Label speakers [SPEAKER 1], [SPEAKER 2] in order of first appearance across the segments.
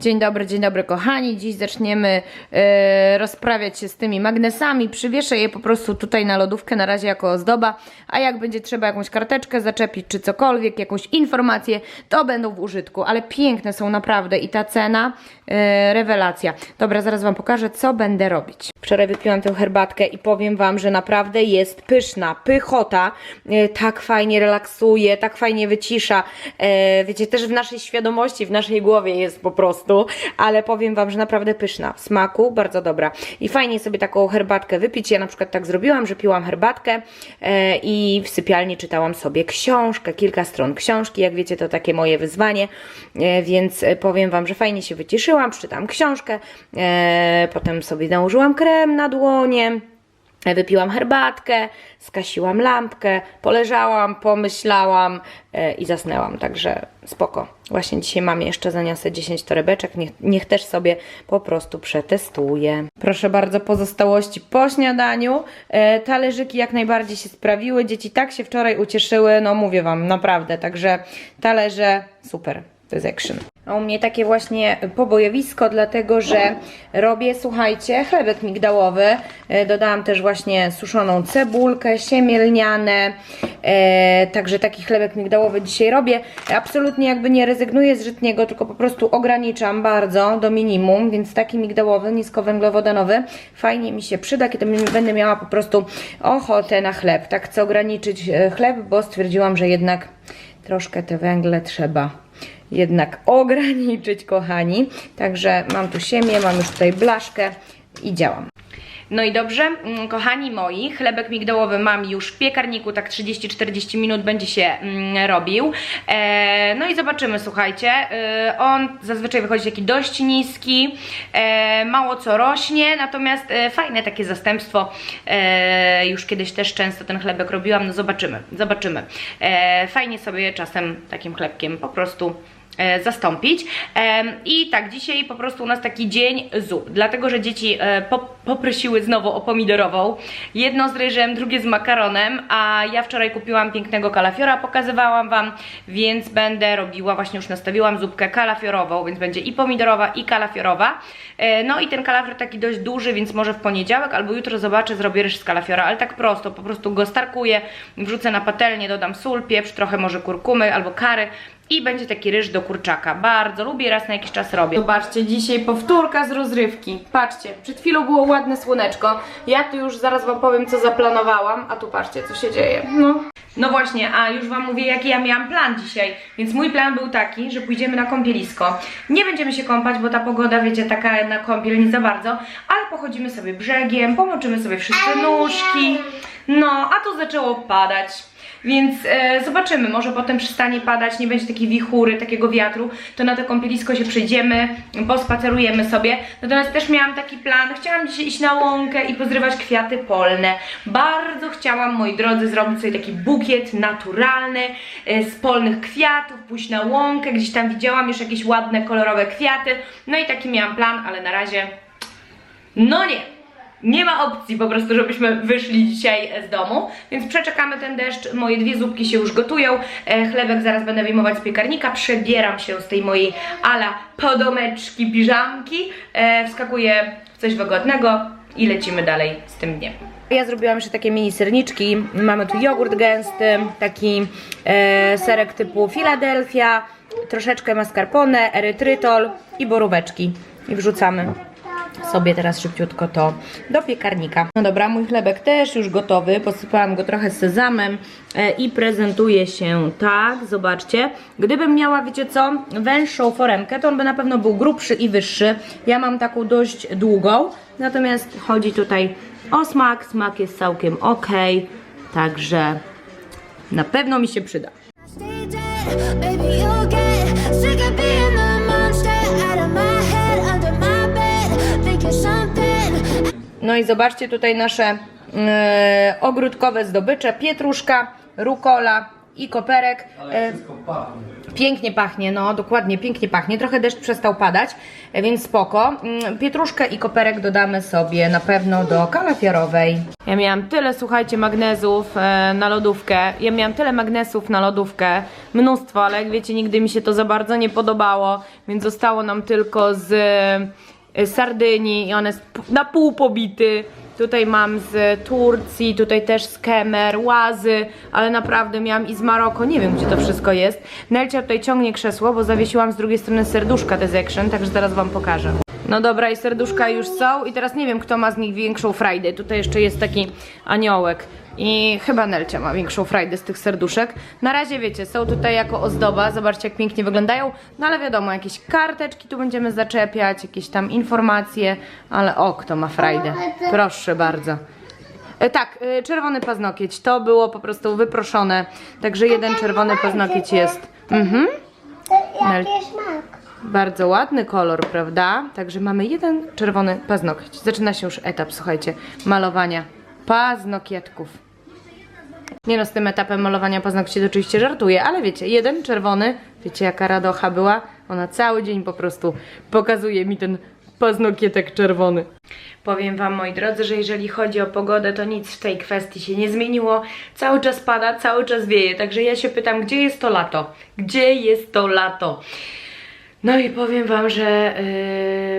[SPEAKER 1] Dzień dobry, dzień dobry kochani. Dziś zaczniemy e, rozprawiać się z tymi magnesami. Przywieszę je po prostu tutaj na lodówkę na razie jako ozdoba, a jak będzie trzeba jakąś karteczkę zaczepić czy cokolwiek, jakąś informację, to będą w użytku. Ale piękne są naprawdę i ta cena e, rewelacja. Dobra, zaraz Wam pokażę co będę robić. Wczoraj wypiłam tę herbatkę i powiem Wam, że naprawdę jest pyszna, pychota. E, tak fajnie relaksuje, tak fajnie wycisza. E, wiecie, też w naszej świadomości, w naszej głowie jest po prostu, ale powiem Wam, że naprawdę pyszna. W smaku bardzo dobra. I fajnie sobie taką herbatkę wypić. Ja na przykład tak zrobiłam, że piłam herbatkę e, i w sypialni czytałam sobie książkę, kilka stron książki. Jak wiecie, to takie moje wyzwanie, więc powiem Wam, że fajnie się wyciszyłam, przeczytałam książkę, potem sobie nałożyłam krem na dłonie. Wypiłam herbatkę, skasiłam lampkę, poleżałam, pomyślałam e, i zasnęłam, także spoko. Właśnie dzisiaj mamie jeszcze zaniosę 10 torebeczek, niech, niech też sobie po prostu przetestuję. Proszę bardzo, pozostałości po śniadaniu. E, talerzyki jak najbardziej się sprawiły, dzieci tak się wczoraj ucieszyły, no mówię Wam, naprawdę, także talerze super. To jest action. A u mnie takie właśnie pobojowisko, dlatego że robię, słuchajcie, chlebek migdałowy. E, Dodałam też właśnie suszoną cebulkę, siemielniane. E, także taki chlebek migdałowy dzisiaj robię. Absolutnie jakby nie rezygnuję z żytniego, tylko po prostu ograniczam bardzo do minimum, więc taki migdałowy, niskowęglowodanowy fajnie mi się przyda, kiedy będę miała po prostu ochotę na chleb. Tak chcę ograniczyć e, chleb, bo stwierdziłam, że jednak troszkę te węgle trzeba jednak ograniczyć, kochani. Także mam tu siemię, mam już tutaj blaszkę i działam. No i dobrze, mm, kochani moi, chlebek migdałowy mam już w piekarniku, tak 30-40 minut będzie się mm, robił. E, no i zobaczymy, słuchajcie, e, on zazwyczaj wychodzi taki dość niski, e, mało co rośnie, natomiast fajne takie zastępstwo, już kiedyś też często ten chlebek robiłam, no zobaczymy, zobaczymy. Fajnie sobie czasem takim chlebkiem po prostu zastąpić. Em, I tak, dzisiaj po prostu u nas taki dzień zup, dlatego że dzieci e, po, poprosiły znowu o pomidorową. Jedno z ryżem, drugie z makaronem, a ja wczoraj kupiłam pięknego kalafiora, pokazywałam Wam, więc będę robiła, właśnie już nastawiłam zupkę kalafiorową, więc będzie i pomidorowa, i kalafiorowa. E, No i ten kalafior taki dość duży, więc może w poniedziałek albo jutro zobaczę, zrobię ryż z kalafiora, ale tak prosto, po prostu go starkuję, wrzucę na patelnię, dodam sól, pieprz, trochę może kurkumy albo kary i będzie taki ryż do kurczaka. Bardzo lubię, raz na jakiś czas robię. Zobaczcie, dzisiaj powtórka z rozrywki. Patrzcie, przed chwilą było ładne słoneczko. Ja tu już zaraz Wam powiem, co zaplanowałam, a tu patrzcie, co się dzieje. No. No właśnie, a już Wam mówię, jaki ja miałam plan dzisiaj. Więc mój plan był taki, że pójdziemy na kąpielisko. Nie będziemy się kąpać, bo ta pogoda, wiecie, taka na kąpiel nie za bardzo, ale pochodzimy sobie brzegiem, pomoczymy sobie wszyscy nóżki. No, a tu zaczęło padać. Więc e, zobaczymy, może potem przestanie padać, nie będzie takiej wichury, takiego wiatru, to na to kąpielisko się przyjdziemy, pospacerujemy sobie. Natomiast też miałam taki plan, chciałam dzisiaj iść na łąkę i pozrywać kwiaty polne. Bardzo chciałam, moi drodzy, zrobić sobie taki bukiet naturalny e, z polnych kwiatów, pójść na łąkę, gdzieś tam widziałam już jakieś ładne, kolorowe kwiaty. No i taki miałam plan, ale na razie no nie. Nie ma opcji po prostu, żebyśmy wyszli dzisiaj z domu, więc przeczekamy ten deszcz. Moje dwie zupki się już gotują. E, chlebek zaraz będę wyjmować z piekarnika. Przebieram się z tej mojej ala podomeczki, piżamki. E, wskakuję w coś wygodnego i lecimy dalej z tym dniem. Ja zrobiłam jeszcze takie mini serniczki. Mamy tu jogurt gęsty, taki e, serek typu Philadelphia, troszeczkę mascarpone, erytrytol i boróweczki. I wrzucamy sobie teraz szybciutko to do piekarnika. No dobra, mój chlebek też już gotowy. Posypałam go trochę sezamem e, i prezentuje się tak. Zobaczcie. Gdybym miała, wiecie co, węższą foremkę, to on by na pewno był grubszy i wyższy. Ja mam taką dość długą, natomiast chodzi tutaj o smak. Smak jest całkiem ok, także na pewno mi się przyda. No i zobaczcie tutaj nasze e, ogródkowe zdobycze. Pietruszka, rukola i koperek. E, Pięknie pachnie, no dokładnie, pięknie pachnie. Trochę deszcz przestał padać, e, więc spoko. Mm, Pietruszkę i koperek dodamy sobie na pewno do kalafiorowej. Ja miałam tyle, słuchajcie, magnezów e, na lodówkę. Ja miałam tyle magnesów na lodówkę. Mnóstwo, ale jak wiecie, nigdy mi się to za bardzo nie podobało, więc zostało nam tylko z e, Sardynii i one jest na pół pobity. Tutaj mam z Turcji, tutaj też z Kemer, Łazy, ale naprawdę miałam i z Maroko, nie wiem gdzie to wszystko jest. Nelcia tutaj ciągnie krzesło, bo zawiesiłam z drugiej strony serduszka Desection, także zaraz wam pokażę. No dobra i serduszka już są i teraz nie wiem kto ma z nich większą frajdę. Tutaj jeszcze jest taki aniołek. I chyba Nelcia ma większą frajdę z tych serduszek. Na razie wiecie, są tutaj jako ozdoba, zobaczcie jak pięknie wyglądają. No ale wiadomo, jakieś karteczki tu będziemy zaczepiać, jakieś tam informacje, ale o, kto ma frajdę. Proszę bardzo. E, tak, e, czerwony paznokieć, to było po prostu wyproszone, także jeden czerwony paznokieć jest. Mhm.
[SPEAKER 2] Jaki smak?
[SPEAKER 1] Bardzo ładny kolor, prawda? Także mamy jeden czerwony paznokieć. Zaczyna się już etap, słuchajcie, malowania paznokietków. Nie no, z tym etapem malowania paznokci to oczywiście żartuję, ale wiecie, jeden czerwony, wiecie jaka radocha była? Ona cały dzień po prostu pokazuje mi ten paznokietek czerwony. Powiem Wam, moi drodzy, że jeżeli chodzi o pogodę, to nic w tej kwestii się nie zmieniło. Cały czas pada, cały czas wieje, także ja się pytam, gdzie jest to lato? Gdzie jest to lato? No i powiem Wam, że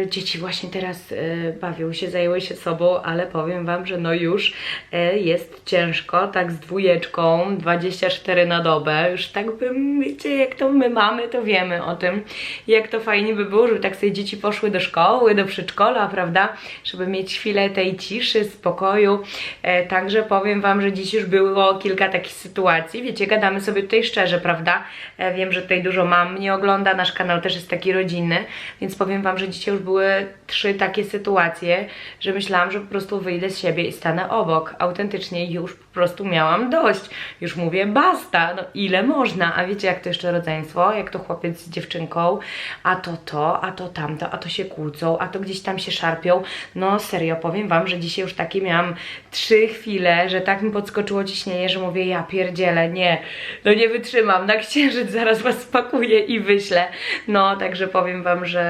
[SPEAKER 1] yy, dzieci właśnie teraz yy, bawią się, zajęły się sobą, ale powiem Wam, że no już yy, jest ciężko, tak z dwójeczką, 24 na dobę, już tak bym, wiecie, jak to my mamy, to wiemy o tym, jak to fajnie by było, żeby tak sobie dzieci poszły do szkoły, do przedszkola, prawda, żeby mieć chwilę tej ciszy, spokoju, e, także powiem Wam, że dziś już było kilka takich sytuacji, wiecie, gadamy sobie tutaj szczerze, prawda, e, wiem, że tutaj dużo mam mnie ogląda, nasz kanał też jest taki rodzinny, więc powiem Wam, że dzisiaj już były trzy takie sytuacje, że myślałam, że po prostu wyjdę z siebie i stanę obok. Autentycznie już po prostu miałam dość. Już mówię basta, no ile można, a wiecie jak to jeszcze rodzeństwo, jak to chłopiec z dziewczynką, a to to, a to tamto, a to się kłócą, a to gdzieś tam się szarpią. No serio, powiem Wam, że dzisiaj już takie miałam trzy chwile, że tak mi podskoczyło ciśnienie, że mówię ja pierdzielę, nie, no nie wytrzymam, na księżyc zaraz Was spakuję i wyślę. No, także powiem Wam, że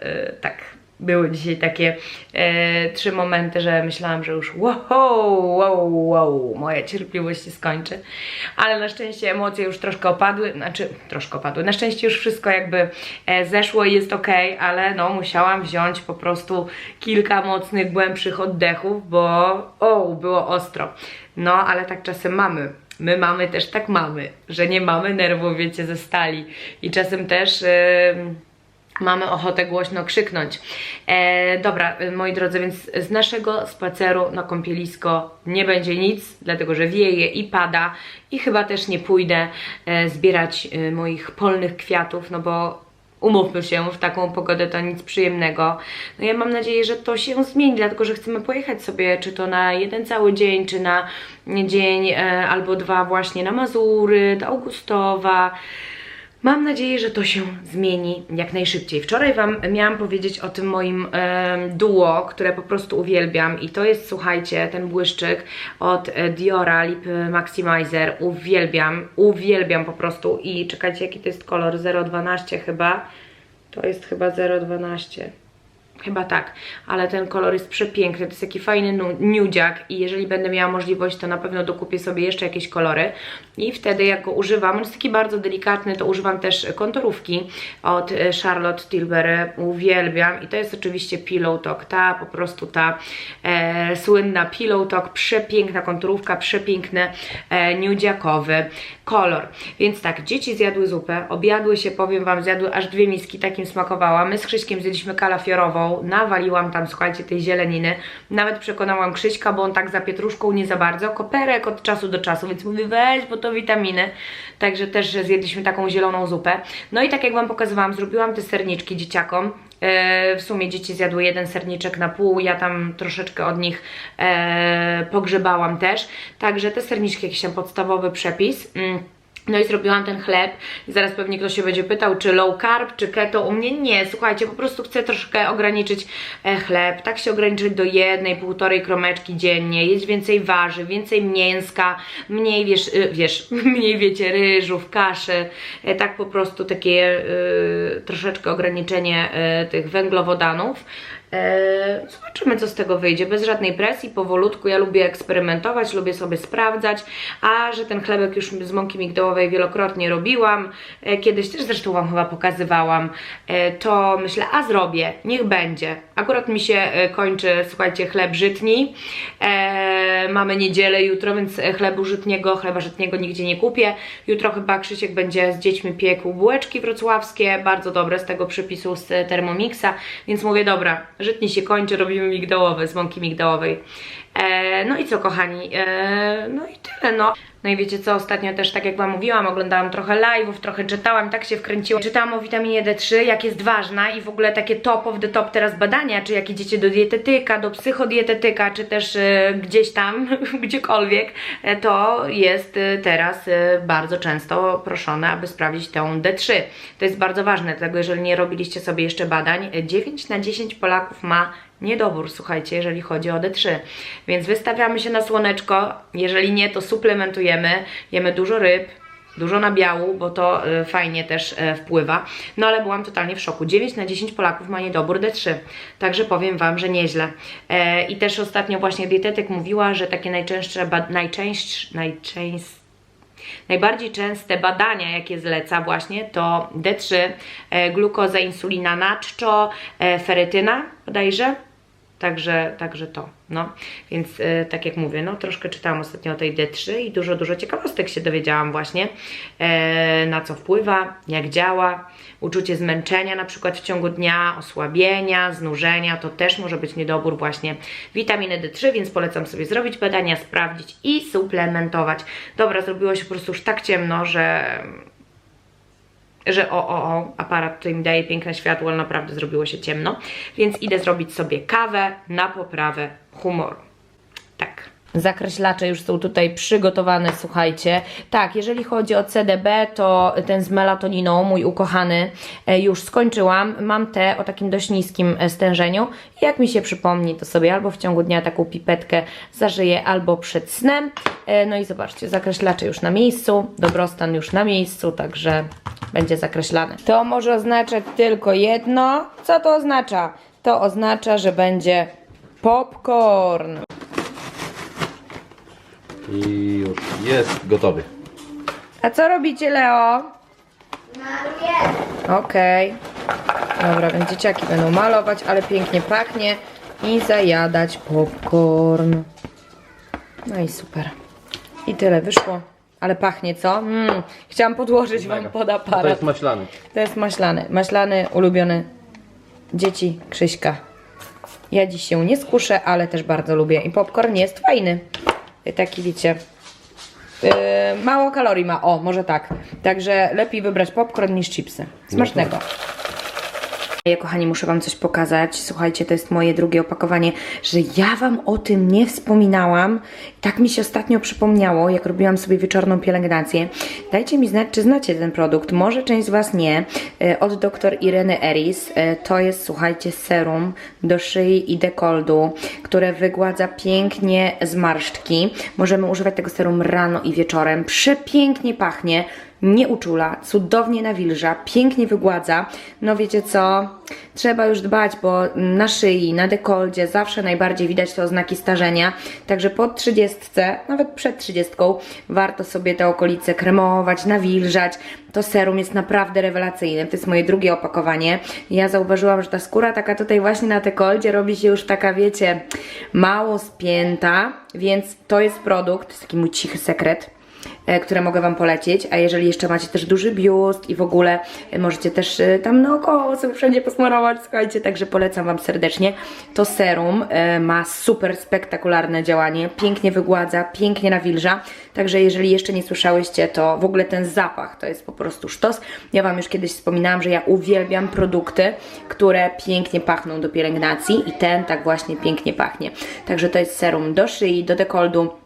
[SPEAKER 1] e, tak, były dzisiaj takie e, trzy momenty, że myślałam, że już wow, wow, wow, moja cierpliwość się skończy. Ale na szczęście emocje już troszkę opadły, znaczy troszkę opadły. Na szczęście już wszystko jakby e, zeszło i jest ok, ale no musiałam wziąć po prostu kilka mocnych, głębszych oddechów, bo o, było ostro. No, ale tak czasem mamy. My mamy też tak mamy, że nie mamy nerwów, wiecie, ze stali. I czasem też... em, mamy ochotę głośno krzyknąć. E, dobra, e, moi drodzy, więc z naszego spaceru na kąpielisko nie będzie nic, dlatego że wieje i pada i chyba też nie pójdę e, zbierać e, moich polnych kwiatów, no bo umówmy się, w taką pogodę to nic przyjemnego. No ja mam nadzieję, że to się zmieni, dlatego że chcemy pojechać sobie, czy to na jeden cały dzień, czy na dzień e, albo dwa właśnie na Mazury, do Augustowa. Mam nadzieję, że to się zmieni jak najszybciej. Wczoraj Wam miałam powiedzieć o tym moim em, duo, które po prostu uwielbiam i to jest, słuchajcie, ten błyszczyk od e, Diora Lip Maximizer. Uwielbiam, uwielbiam po prostu i czekajcie, jaki to jest kolor, 012 chyba. To jest chyba 012. Chyba tak, ale ten kolor jest przepiękny, to jest taki fajny nu- nudziak i jeżeli będę miała możliwość, to na pewno dokupię sobie jeszcze jakieś kolory. I wtedy jak go używam, on jest taki bardzo delikatny, to używam też konturówki od e, Charlotte Tilbury, uwielbiam. I to jest oczywiście Pillow Talk, ta po prostu ta e, słynna Pillow Talk, przepiękna konturówka, przepiękny e, nudziakowy kolor, więc tak, dzieci zjadły zupę, objadły się, powiem Wam, zjadły aż dwie miski, takim smakowała, my z Krzyśkiem zjedliśmy kalafiorową, nawaliłam tam, słuchajcie, tej zieleniny, nawet przekonałam Krzyśka, bo on tak za pietruszką nie za bardzo, koperek od czasu do czasu, więc mówię, weź, bo to witaminy, także też zjedliśmy taką zieloną zupę, no i tak jak Wam pokazywałam, zrobiłam te serniczki dzieciakom, E, w sumie dzieci zjadły jeden serniczek na pół, ja tam troszeczkę od nich e, pogrzebałam też. Także te serniczki, jakiś tam podstawowy przepis. No i zrobiłam ten chleb i zaraz pewnie ktoś się będzie pytał, czy low carb, czy keto. U mnie nie, słuchajcie, po prostu chcę troszkę ograniczyć e, chleb, tak się ograniczyć do jednej, półtorej kromeczki dziennie, jeść więcej warzyw, więcej mięska, mniej wiesz, y, wiesz mniej wiecie, ryżów, kaszy, e, tak po prostu takie y, troszeczkę ograniczenie e, tych węglowodanów. E, Zobaczymy, co z tego wyjdzie. Bez żadnej presji, powolutku. Ja lubię eksperymentować, lubię sobie sprawdzać. A że ten chlebek już z mąki migdałowej wielokrotnie robiłam, e, kiedyś też zresztą Wam chyba pokazywałam, e, to myślę, a zrobię, niech będzie. Akurat mi się kończy, słuchajcie, chleb żytni. Mamy niedzielę jutro, więc chlebu żytniego, chleba żytniego nigdzie nie kupię. Jutro chyba Krzysiek będzie z dziećmi piekł bułeczki wrocławskie, bardzo dobre z tego przepisu z Thermomixa, więc mówię, dobra, żytni się kończy, robimy migdałowe z mąki migdałowej. E, no i co kochani, e, no i tyle no. No i wiecie co, ostatnio też tak jak Wam mówiłam, oglądałam trochę live'ów, trochę czytałam, tak się wkręciłam. Czytałam o witaminie D3, jak jest ważna i w ogóle takie top of the top teraz badania, czy jak idziecie do dietetyka, do psychodietetyka, czy też e, gdzieś tam, gdziekolwiek, to jest teraz bardzo często proszone, aby sprawdzić tą D3. To jest bardzo ważne, dlatego jeżeli nie robiliście sobie jeszcze badań, e, 9 na 10 Polaków ma niedobór, słuchajcie, jeżeli chodzi o D3. Więc wystawiamy się na słoneczko, jeżeli nie, to suplementujemy, jemy dużo ryb, dużo nabiału, bo to y, fajnie też y, wpływa. No ale byłam totalnie w szoku. 9 na 10 Polaków ma niedobór D3, także powiem Wam, że nieźle. E, I też ostatnio właśnie dietetyk mówiła, że takie najczęstsze, najczęstsze, najczęstsze Najbardziej częste badania, jakie zleca właśnie, to D3, e, glukoza, insulina naczczo, e, ferytyna bodajże. Także, także to, no. Więc e, tak jak mówię, no troszkę czytałam ostatnio o tej D3 i dużo, dużo ciekawostek się dowiedziałam właśnie, e, na co wpływa, jak działa, uczucie zmęczenia na przykład w ciągu dnia, osłabienia, znużenia, to też może być niedobór właśnie witaminy D3, więc polecam sobie zrobić badania, sprawdzić i suplementować. Dobra, zrobiło się po prostu już tak ciemno, że że o, o, o, aparat tutaj mi daje piękne światło, ale naprawdę zrobiło się ciemno. Więc idę zrobić sobie kawę na poprawę humoru. Tak. Zakreślacze już są tutaj przygotowane, słuchajcie. Tak, jeżeli chodzi o CDB, to ten z melatoniną, mój ukochany, e, już skończyłam. Mam te o takim dość niskim e, stężeniu. Jak mi się przypomni, to sobie albo w ciągu dnia taką pipetkę zażyję, albo przed snem. E, No i zobaczcie, zakreślacze już na miejscu, dobrostan już na miejscu, także będzie zakreślane. To może oznaczać tylko jedno. Co to oznacza? To oznacza, że będzie popcorn.
[SPEAKER 2] I już jest gotowy.
[SPEAKER 1] A co robicie, Leo? Okej. Dobra, więc dzieciaki będą malować, ale pięknie pachnie i zajadać popcorn. No i super. I tyle wyszło. Ale pachnie, co? Mm, chciałam podłożyć Wam pod
[SPEAKER 2] To
[SPEAKER 1] aparat.
[SPEAKER 2] jest maślany.
[SPEAKER 1] To jest maślany. Maślany, ulubiony dzieci Krzyśka. Ja dziś się nie skuszę, ale też bardzo lubię. I popcorn jest fajny. Taki wiecie. Yy, mało kalorii ma, o, może tak. Także lepiej wybrać popcorn niż chipsy. Smacznego. Ja, kochani, muszę Wam coś pokazać. Słuchajcie, to jest moje drugie opakowanie, że ja Wam o tym nie wspominałam. Tak mi się ostatnio przypomniało, jak robiłam sobie wieczorną pielęgnację. Dajcie mi znać, czy znacie ten produkt. Może część z Was nie. E, Od dr Ireny Eris. E, To jest, słuchajcie, serum do szyi i dekoldu, które wygładza pięknie zmarszczki. Możemy używać tego serum rano i wieczorem. Przepięknie pachnie nie uczula, cudownie nawilża, pięknie wygładza. No wiecie co, trzeba już dbać, bo na szyi, na dekoldzie zawsze najbardziej widać te oznaki starzenia. Także po 30, nawet przed 30 warto sobie te okolice kremować, nawilżać. To serum jest naprawdę rewelacyjne. To jest moje drugie opakowanie. Ja zauważyłam, że ta skóra taka tutaj właśnie na dekoldzie robi się już taka, wiecie, mało spięta, więc to jest produkt, to jest taki mój cichy sekret które mogę Wam polecić, a jeżeli jeszcze macie też duży biust i w ogóle e, możecie też e, tam naokoło sobie wszędzie posmarować, słuchajcie, także polecam Wam serdecznie. To serum e, ma super spektakularne działanie, pięknie wygładza, pięknie nawilża, także jeżeli jeszcze nie słyszałyście, to w ogóle ten zapach to jest po prostu sztos. Ja Wam już kiedyś wspominałam, że ja uwielbiam produkty, które pięknie pachną do pielęgnacji i ten tak właśnie pięknie pachnie. Także to jest serum do szyi, do dekoldu, E,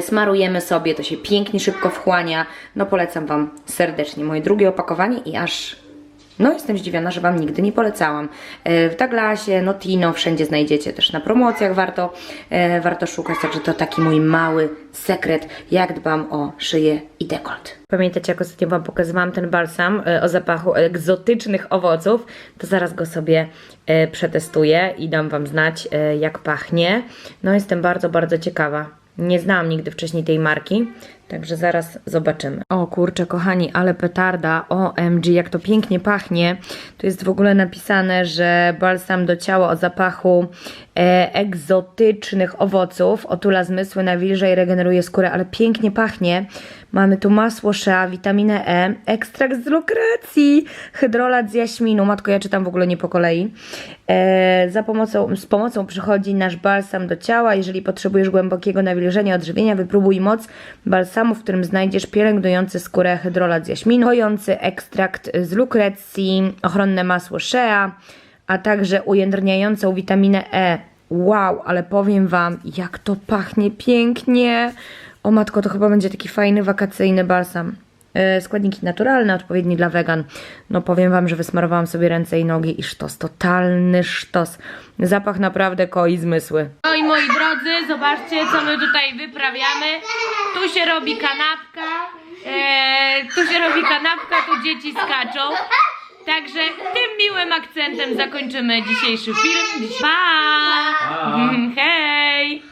[SPEAKER 1] Smarujemy sobie, to się pięknie, szybko wchłania. No polecam Wam serdecznie moje drugie opakowanie i aż no, jestem zdziwiona, że Wam nigdy nie polecałam. E, W Douglasie, Notino, wszędzie znajdziecie też na promocjach, warto, e, warto szukać, także to taki mój mały sekret, jak dbam o szyję i dekolt. Pamiętacie, jak ostatnio Wam pokazywałam ten balsam e, o zapachu egzotycznych owoców? To zaraz go sobie przetestuję i dam Wam znać, jak pachnie. No, jestem bardzo, bardzo ciekawa. Nie znałam nigdy wcześniej tej marki, także zaraz zobaczymy. O kurczę, kochani, ale petarda, OMG, jak to pięknie pachnie. Tu jest w ogóle napisane, że balsam do ciała o zapachu egzotycznych owoców, otula zmysły, nawilża i regeneruje skórę, ale pięknie pachnie. Mamy tu masło shea, witaminę E, ekstrakt z lukrecji, hydrolat z jaśminu. Matko, ja czytam w ogóle nie po kolei. E, za pomocą, z pomocą przychodzi nasz balsam do ciała. Jeżeli potrzebujesz głębokiego nawilżenia, odżywienia, wypróbuj moc balsamu, w którym znajdziesz pielęgnujący skórę hydrolat z jaśminu, kojący ekstrakt z lukrecji, ochronne masło shea, a także ujędrniającą witaminę E. Wow, ale powiem Wam, jak to pachnie pięknie. O matko, to chyba będzie taki fajny wakacyjny balsam. E, składniki naturalne, odpowiedni dla wegan. No powiem Wam, że wysmarowałam sobie ręce i nogi i sztos, totalny sztos. Zapach naprawdę koi zmysły. No i moi drodzy, zobaczcie co my tutaj wyprawiamy. Tu się robi kanapka, e, tu się robi kanapka, tu dzieci skaczą. Także tym miłym akcentem zakończymy dzisiejszy film. Pa! Pa! Hej!